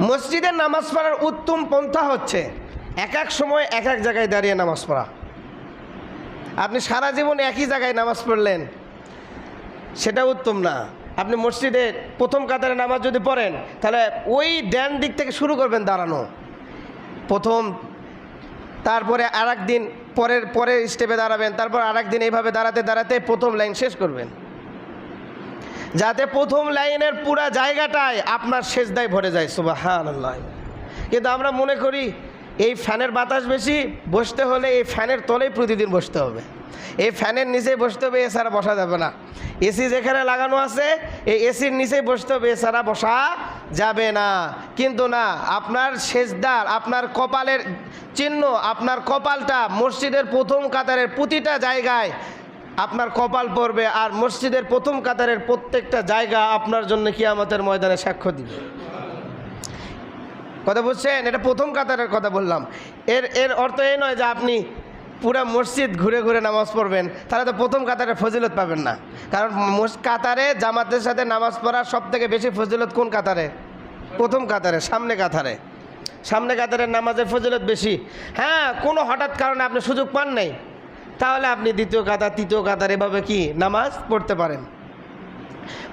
মসজিদে নামাজ পড়ার উত্তম পন্থা হচ্ছে এক এক সময় এক এক জায়গায় দাঁড়িয়ে নামাজ পড়া। আপনি সারা জীবন একই জায়গায় নামাজ পড়লেন, সেটা উত্তম না। আপনি মসজিদে প্রথম কাতারে নামাজ যদি পড়েন, তাহলে ওই ড্যান দিক থেকে শুরু করবেন দাঁড়ানো। প্রথম, তারপরে আর দিন পরের পরের স্টেপে দাঁড়াবেন, তারপর আর দিন এইভাবে দাঁড়াতে দাঁড়াতে প্রথম লাইন শেষ করবেন। যাতে প্রথম লাইনের পুরা জায়গাটায় আপনার শেষদায় ভরে যায় সুবাহান কিন্তু আমরা মনে করি, এই ফ্যানের বাতাস বেশি, বসতে হলে এই ফ্যানের তলেই প্রতিদিন বসতে হবে। এই ফ্যানের নিচেই বসতে হবে এছাড়া বসা যাবে না। এসি যেখানে লাগানো আছে, এই এসির নিচেই বসতে হবে এছাড়া বসা যাবে না। কিন্তু না, আপনার শেষদার আপনার কপালের চিহ্ন, আপনার কপালটা মসজিদের প্রথম কাতারের প্রতিটা জায়গায় আপনার কপাল পড়বে আর মসজিদের প্রথম কাতারের প্রত্যেকটা জায়গা আপনার জন্য কি আমাদের ময়দানে সাক্ষ্য দিবে। কথা বুঝছেন? এটা প্রথম কাতারের কথা বললাম। এর এর অর্থ এই নয় যে আপনি পুরা মসজিদ ঘুরে ঘুরে নামাজ পড়বেন, তাহলে তো প্রথম কাতারে ফজিলত পাবেন না। কারণ কাতারে জামাতের সাথে নামাজ পড়ার সব থেকে বেশি ফজিলত কোন কাতারে? প্রথম কাতারে, সামনে কাতারে। সামনে কাতারের নামাজের ফজিলত বেশি। হ্যাঁ কোনো হঠাৎ কারণে আপনি সুযোগ পান নাই। তাহলে আপনি দ্বিতীয় কাতার, তৃতীয় কাতার, এভাবে কি নামাজ পড়তে পারেন?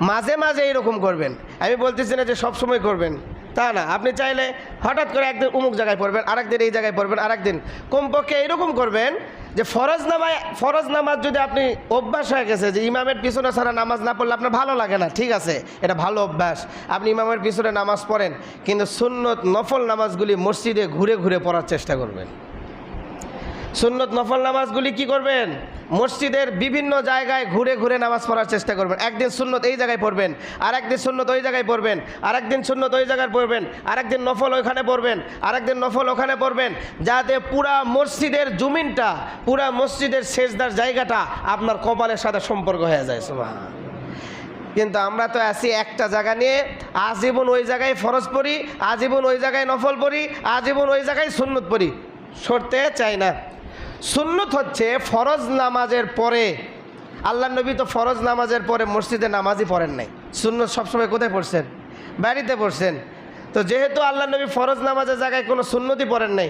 মাঝে মাঝে এরকম করবেন। আমি বলতেছি না যে সব সময় করবেন, তা না। আপনি চাইলে হঠাৎ করে একদিন অমুক জায়গায় পড়বেন, আরেকদিন এই জায়গায় পড়বেন, আরেকদিন। কমপক্ষে এরকম করবেন যে ফরজ নামায়, ফরজ নামাজ যদি আপনি অভ্যাস হয়ে গেছে যে ইমামের পিছনে ছাড়া নামাজ না পড়লে আপনার ভালো লাগে না, ঠিক আছে, এটা ভালো অভ্যাস। আপনি ইমামের পিছনে নামাজ পড়েন, কিন্তু সুন্নত নফল নামাজগুলি মসজিদে ঘুরে ঘুরে পড়ার চেষ্টা করবেন। সুন্নত নফল নামাজগুলি কি করবেন? মসজিদের বিভিন্ন জায়গায় ঘুরে ঘুরে নামাজ পড়ার চেষ্টা করবেন। একদিন সুন্নত এই জায়গায় পড়বেন আর একদিন সুন্নত ওই জায়গায় পড়বেন আর একদিন সুন্নত ওই জায়গায় পড়বেন আর একদিন নফল ওইখানে পড়বেন আর একদিন নফল ওখানে পড়বেন, যাতে পুরা মসজিদের জমিনটা, পুরা মসজিদের শেষদার জায়গাটা আপনার কপালের সাথে সম্পর্ক হয়ে যায় সুবাহ কিন্তু আমরা তো আছি একটা জায়গা নিয়ে, আজীবন ওই জায়গায় ফরজ পড়ি, আজীবন ওই জায়গায় নফল পড়ি, আজীবন ওই জায়গায় সুন্নত পড়ি। সরতে চাই না। সুন্নত হচ্ছে ফরজ নামাজের পরে আল্লাহ নবী তো ফরজ নামাজের পরে মসজিদে নামাজই পড়েন নাই। সুন্নত সবসময় কোথায় পড়ছেন? বাড়িতে পড়ছেন। তো যেহেতু আল্লাহ নবী ফরজ নামাজের জায়গায় কোনো সুন্নতি পড়েন নাই,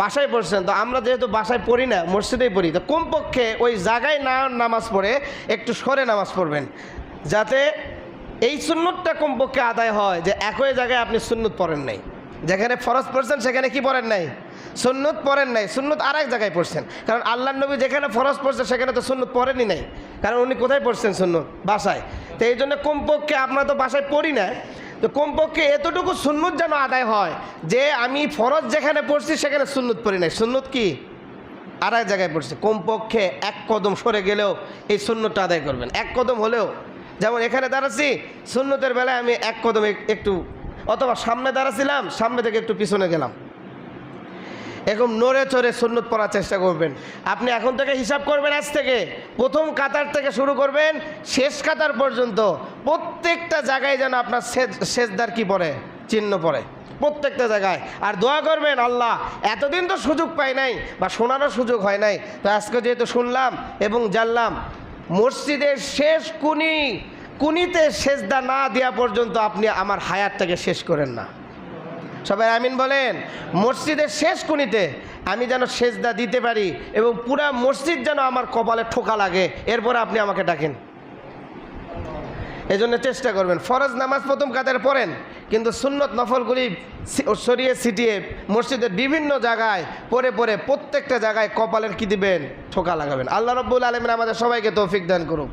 বাসায় পড়ছেন, তো আমরা যেহেতু বাসায় পড়ি না, মসজিদেই পড়ি, তো কমপক্ষে ওই জায়গায় না নামাজ পড়ে একটু সরে নামাজ পড়বেন। যাতে এই সুন্নতটা কমপক্ষে আদায় হয় যে একই জায়গায় আপনি সুন্নত পড়েন নাই। যেখানে ফরজ পড়ছেন, সেখানে কি পড়েন নাই? সুন্নত পড়েন নাই, সুন্নত আর এক জায়গায় পড়ছেন। কারণ আল্লাহ নবী যেখানে ফরজ পড়ছে, সেখানে তো সুন্নত পড়েনি নাই। কারণ উনি কোথায় পড়ছেন সুন্নত? বাসায়। তো এই জন্য কমপক্ষে আমরা তো বাসায় পড়ি না তো কমপক্ষে এতটুকু সুন্নত যেন আদায় হয়, যে আমি ফরজ যেখানে পড়ছি, সেখানে সুন্নত পড়ি নাই। সুন্নত কি? আর এক জায়গায় পড়ছে। কমপক্ষে এক কদম সরে গেলেও এই সুন্নতটা আদায় করবেন। এক কদম হলেও। যেমন এখানে দাঁড়াচ্ছি, সুন্নতের বেলায় আমি এক কদম একটু অথবা সামনে দাঁড়াছিলাম, সামনে থেকে একটু পিছনে গেলাম। এরকম নড়ে চড়ে সুন্নত পড়ার চেষ্টা করবেন। আপনি এখন থেকে হিসাব করবেন আজ থেকে। প্রথম কাতার থেকে শুরু করবেন। শেষ কাতার পর্যন্ত প্রত্যেকটা জায়গায় যেন আপনার শেষ- শেষদার কি পড়ে? চিহ্ন পড়ে। প্রত্যেকটা জায়গায়। আর দোয়া করবেন, আল্লাহ, এতদিন তো সুযোগ পাই নাই বা শোনারও সুযোগ হয় নাই। তো আজকে যেহেতু শুনলাম এবং জানলাম, মসজিদের শেষ কুনি কুনিতে শেষদা না দেওয়া পর্যন্ত আপনি আমার হায়াতটাকে শেষ করেন না। সবাই আমিন বলেন। মসজিদের শেষ কুনিতে আমি যেন সেজদা দিতে পারি এবং পুরা মসজিদ যেন আমার কপালে ঠোকা লাগে। এরপরে আপনি আমাকে ডাকেন। এই জন্য চেষ্টা করবেন। ফরজ নামাজ প্রথম কাতারে পড়েন, কিন্তু সুন্নত নফলগুলি সরিয়ে ছিটিয়ে মসজিদের বিভিন্ন জায়গায় পরে পরে প্রত্যেকটা জায়গায় কপালের কি দিবেন? ঠোকা লাগাবেন। আল্লাহ রব্বুল আলমিন আমাদের সবাইকে তৌফিক দান করুক।